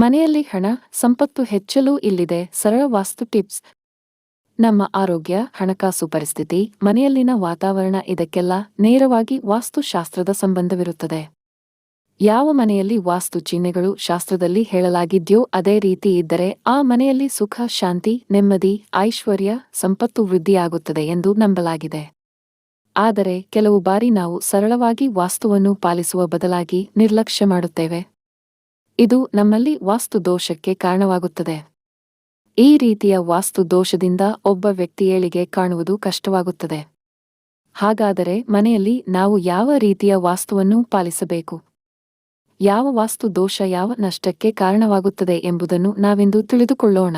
ಮನೆಯಲ್ಲಿ ಹಣ, ಸಂಪತ್ತು ಹೆಚ್ಚಲು ಇಲ್ಲಿದೆ. ಸರಳ ವಾಸ್ತು ಟಿಪ್ಸ್. ನಮ್ಮ ಆರೋಗ್ಯ, ಹಣಕಾಸು ಪರಿಸ್ಥಿತಿ, ಮನೆಯಲ್ಲಿನ ವಾತಾವರಣ ಇದಕ್ಕೆಲ್ಲ ನೇರವಾಗಿ ವಾಸ್ತುಶಾಸ್ತ್ರದ ಸಂಬಂಧವಿರುತ್ತದೆ. ಯಾವ ಮನೆಯಲ್ಲಿ ವಾಸ್ತು ಚಿಹ್ನೆಗಳು ಶಾಸ್ತ್ರದಲ್ಲಿ ಹೇಳಲಾಗಿದ್ಯೋ ಅದೇ ರೀತಿ ಇದ್ದರೆ ಆ ಮನೆಯಲ್ಲಿ ಸುಖ, ಶಾಂತಿ, ನೆಮ್ಮದಿ, ಐಶ್ವರ್ಯ, ಸಂಪತ್ತು ವೃದ್ಧಿಯಾಗುತ್ತದೆ ಎಂದು ನಂಬಲಾಗಿದೆ. ಆದರೆ ಕೆಲವು ಬಾರಿ ನಾವು ಸರಳವಾಗಿ ವಾಸ್ತುವನ್ನು ಪಾಲಿಸುವ ಬದಲಾಗಿ ನಿರ್ಲಕ್ಷ್ಯ ಮಾಡುತ್ತೇವೆ. ಇದು ನಮ್ಮಲ್ಲಿ ವಾಸ್ತು ದೋಷಕ್ಕೆ ಕಾರಣವಾಗುತ್ತದೆ. ಈ ರೀತಿಯ ವಾಸ್ತು ದೋಷದಿಂದ ಒಬ್ಬ ವ್ಯಕ್ತಿ ಏಳಿಗೆ ಕಾಣುವುದು ಕಷ್ಟವಾಗುತ್ತದೆ. ಹಾಗಾದರೆ ಮನೆಯಲ್ಲಿ ನಾವು ಯಾವ ರೀತಿಯ ವಾಸ್ತುವನ್ನು ಪಾಲಿಸಬೇಕು? ಯಾವ ವಾಸ್ತು ದೋಷ ಯಾವ ನಷ್ಟಕ್ಕೆ ಕಾರಣವಾಗುತ್ತದೆ ಎಂಬುದನ್ನು ನಾವಿಂದು ತಿಳಿದುಕೊಳ್ಳೋಣ.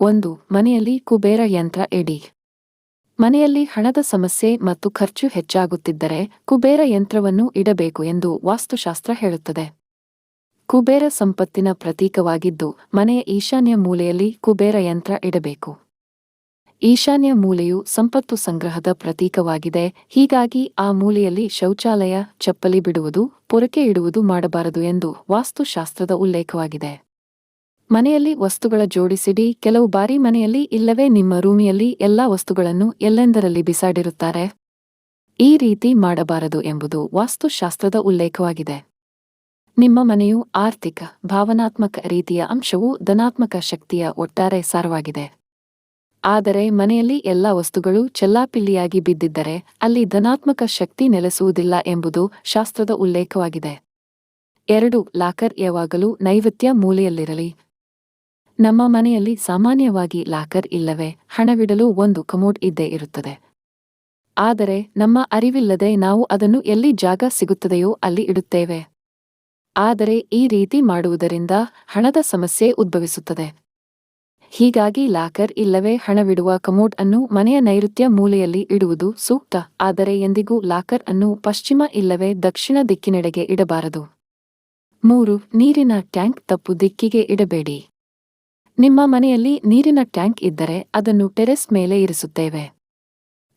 ಒಂದು, ಮನೆಯಲ್ಲಿ ಕುಬೇರ ಯಂತ್ರ ಇಡಿ. ಮನೆಯಲ್ಲಿ ಹಣದ ಸಮಸ್ಯೆ ಮತ್ತು ಖರ್ಚು ಹೆಚ್ಚಾಗುತ್ತಿದ್ದರೆ ಕುಬೇರ ಯಂತ್ರವನ್ನು ಇಡಬೇಕು ಎಂದು ವಾಸ್ತುಶಾಸ್ತ್ರ ಹೇಳುತ್ತದೆ. ಕುಬೇರ ಸಂಪತ್ತಿನ ಪ್ರತೀಕವಾಗಿದ್ದು, ಮನೆಯ ಈಶಾನ್ಯ ಮೂಲೆಯಲ್ಲಿ ಕುಬೇರ ಯಂತ್ರ ಇಡಬೇಕು. ಈಶಾನ್ಯ ಮೂಲೆಯು ಸಂಪತ್ತು ಸಂಗ್ರಹದ ಪ್ರತೀಕವಾಗಿದೆ. ಹೀಗಾಗಿ ಆ ಮೂಲೆಯಲ್ಲಿ ಶೌಚಾಲಯ, ಚಪ್ಪಲಿ ಬಿಡುವುದು, ಪೊರಕೆ ಇಡುವುದು ಮಾಡಬಾರದು ಎಂದು ವಾಸ್ತುಶಾಸ್ತ್ರದ ಉಲ್ಲೇಖವಾಗಿದೆ. ಮನೆಯಲ್ಲಿ ವಸ್ತುಗಳ ಜೋಡಿಸಿಡಿ ಕೆಲವು ಬಾರಿ ಮನೆಯಲ್ಲಿ ಇಲ್ಲವೇ ನಿಮ್ಮ ರೂಮಿಯಲ್ಲಿ ಎಲ್ಲಾ ವಸ್ತುಗಳನ್ನು ಎಲ್ಲೆಂದರಲ್ಲಿ ಬಿಸಾಡಿರುತ್ತಾರೆ? ಈ ರೀತಿ ಮಾಡಬಾರದು ಎಂಬುದು ವಾಸ್ತುಶಾಸ್ತ್ರದ ಉಲ್ಲೇಖವಾಗಿದೆ. ನಿಮ್ಮ ಮನೆಯು ಆರ್ಥಿಕ, ಭಾವನಾತ್ಮಕ ರೀತಿಯ ಅಂಶವು ಧನಾತ್ಮಕ ಶಕ್ತಿಯ ಒಟ್ಟಾರೆ ಸಾರವಾಗಿದೆ. ಆದರೆ ಮನೆಯಲ್ಲಿ ಎಲ್ಲ ವಸ್ತುಗಳು ಚೆಲ್ಲಾಪಿಲ್ಲಿಯಾಗಿ ಬಿದ್ದಿದ್ದರೆ ಅಲ್ಲಿ ಧನಾತ್ಮಕ ಶಕ್ತಿ ನೆಲೆಸುವುದಿಲ್ಲ ಎಂಬುದು ಶಾಸ್ತ್ರದ ಉಲ್ಲೇಖವಾಗಿದೆ. ಎರಡು ಲಾಕರ್ ಯಾವಾಗಲೂ ನೈವೇದ್ಯ ಮೂಲೆಯಲ್ಲಿರಲಿ. ನಮ್ಮ ಮನೆಯಲ್ಲಿ ಸಾಮಾನ್ಯವಾಗಿ ಲಾಕರ್ ಇಲ್ಲವೇ? ಹಣವಿಡಲು ಒಂದು ಕಮೋಡ್ ಇದ್ದೇ ಇರುತ್ತದೆ. ಆದರೆ ನಮ್ಮ ಅರಿವಿಲ್ಲದೆ ನಾವು ಅದನ್ನು ಎಲ್ಲಿ ಜಾಗ ಸಿಗುತ್ತದೆಯೋ ಅಲ್ಲಿ ಇಡುತ್ತೇವೆ. ಆದರೆ ಈ ರೀತಿ ಮಾಡುವುದರಿಂದ ಹಣದ ಸಮಸ್ಯೆ ಉದ್ಭವಿಸುತ್ತದೆ. ಹೀಗಾಗಿ ಲಾಕರ್ ಇಲ್ಲವೇ ಹಣವಿಡುವ ಕಮೋಡ್ ಅನ್ನು ಮನೆಯ ನೈಋತ್ಯ ಮೂಲೆಯಲ್ಲಿ ಇಡುವುದು ಸೂಕ್ತ, ಆದರೆ ಎಂದಿಗೂ ಲಾಕರ್ ಅನ್ನು ಪಶ್ಚಿಮ ಇಲ್ಲವೇ ದಕ್ಷಿಣ ದಿಕ್ಕಿನೆಡೆಗೆ ಇಡಬಾರದು. ಮೂರು, ನೀರಿನ ಟ್ಯಾಂಕ್ ತಪ್ಪು ದಿಕ್ಕಿಗೆ ಇಡಬೇಡಿ. ನಿಮ್ಮ ಮನೆಯಲ್ಲಿ ನೀರಿನ ಟ್ಯಾಂಕ್ ಇದ್ದರೆ ಅದನ್ನು ಟೆರೆಸ್ ಮೇಲೆ ಇರಿಸುತ್ತೇವೆ.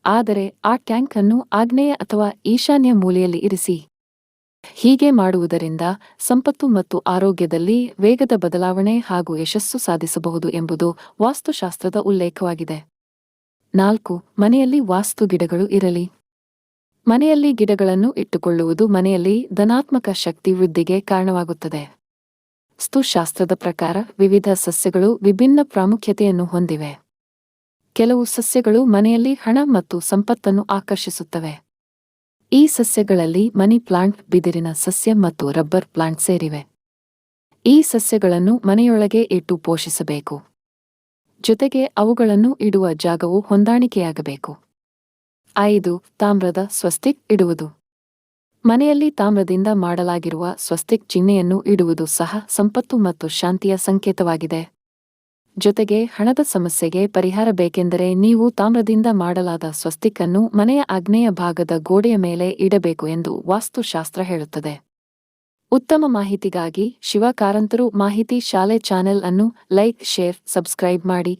ಆದರೆ ಆ ಟ್ಯಾಂಕ್ ಅನ್ನು ಆಗ್ನೇಯ ಅಥವಾ ಈಶಾನ್ಯ ಮೂಲೆಯಲ್ಲಿ ಇರಿಸಿ. ಹೀಗೆ ಮಾಡುವುದರಿಂದ ಸಂಪತ್ತು ಮತ್ತು ಆರೋಗ್ಯದಲ್ಲಿ ವೇಗದ ಬದಲಾವಣೆ ಹಾಗೂ ಯಶಸ್ಸು ಸಾಧಿಸಬಹುದು ಎಂಬುದು ವಾಸ್ತುಶಾಸ್ತ್ರದ ಉಲ್ಲೇಖವಾಗಿದೆ. ನಾಲ್ಕು, ಮನೆಯಲ್ಲಿ ವಾಸ್ತು ಗಿಡಗಳು ಇರಲಿ. ಮನೆಯಲ್ಲಿ ಗಿಡಗಳನ್ನು ಇಟ್ಟುಕೊಳ್ಳುವುದು ಮನೆಯಲ್ಲಿ ಧನಾತ್ಮಕ ಶಕ್ತಿ ವೃದ್ಧಿಗೆ ಕಾರಣವಾಗುತ್ತದೆ. ವಾಸ್ತುಶಾಸ್ತ್ರದ ಪ್ರಕಾರ ವಿವಿಧ ಸಸ್ಯಗಳು ವಿಭಿನ್ನ ಪ್ರಾಮುಖ್ಯತೆಯನ್ನು ಹೊಂದಿವೆ. ಕೆಲವು ಸಸ್ಯಗಳು ಮನೆಯಲ್ಲಿ ಹಣ ಮತ್ತು ಸಂಪತ್ತನ್ನು ಆಕರ್ಷಿಸುತ್ತವೆ. ಈ ಸಸ್ಯಗಳಲ್ಲಿ ಮನಿ ಪ್ಲಾಂಟ್ ಬಿದಿರಿನ ಸಸ್ಯ ಮತ್ತು ರಬ್ಬರ್ ಪ್ಲಾಂಟ್ ಸೇರಿವೆ. ಈ ಸಸ್ಯಗಳನ್ನು ಮನೆಯೊಳಗೆ ಇಟ್ಟು ಪೋಷಿಸಬೇಕು. ಜೊತೆಗೆ ಅವುಗಳನ್ನು ಇಡುವ ಜಾಗವು ಹೊಂದಾಣಿಕೆಯಾಗಬೇಕು. ಐದು, ತಾಮ್ರದ ಸ್ವಸ್ತಿಕ್ ಇಡುವುದು. ಮನೆಯಲ್ಲಿ ತಾಮ್ರದಿಂದ ಮಾಡಲಾಗಿರುವ ಸ್ವಸ್ತಿಕ್ ಚಿಹ್ನೆಯನ್ನು ಇಡುವುದು ಸಹ ಸಂಪತ್ತು ಮತ್ತು ಶಾಂತಿಯ ಸಂಕೇತವಾಗಿದೆ. ಜೊತೆಗೆ ಹಣದ ಸಮಸ್ಯೆಗೆ ಪರಿಹಾರ ಬೇಕೆಂದರೆ ನೀವು ತಾಮ್ರದಿಂದ ಮಾಡಲಾದ ಸ್ವಸ್ತಿಕನ್ನು ಮನೆಯ ಆಗ್ನೇಯ ಭಾಗದ ಗೋಡೆಯ ಮೇಲೆ ಇಡಬೇಕು ಎಂದು ವಾಸ್ತುಶಾಸ್ತ್ರ ಹೇಳುತ್ತದೆ. ಉತ್ತಮ ಮಾಹಿತಿಗಾಗಿ ಶಿವಕಾರಂತರು ಮಾಹಿತಿ ಶಾಲೆ ಚಾನೆಲ್ ಅನ್ನು ಲೈಕ್, ಶೇರ್, ಸಬ್ಸ್ಕ್ರೈಬ್ ಮಾಡಿ.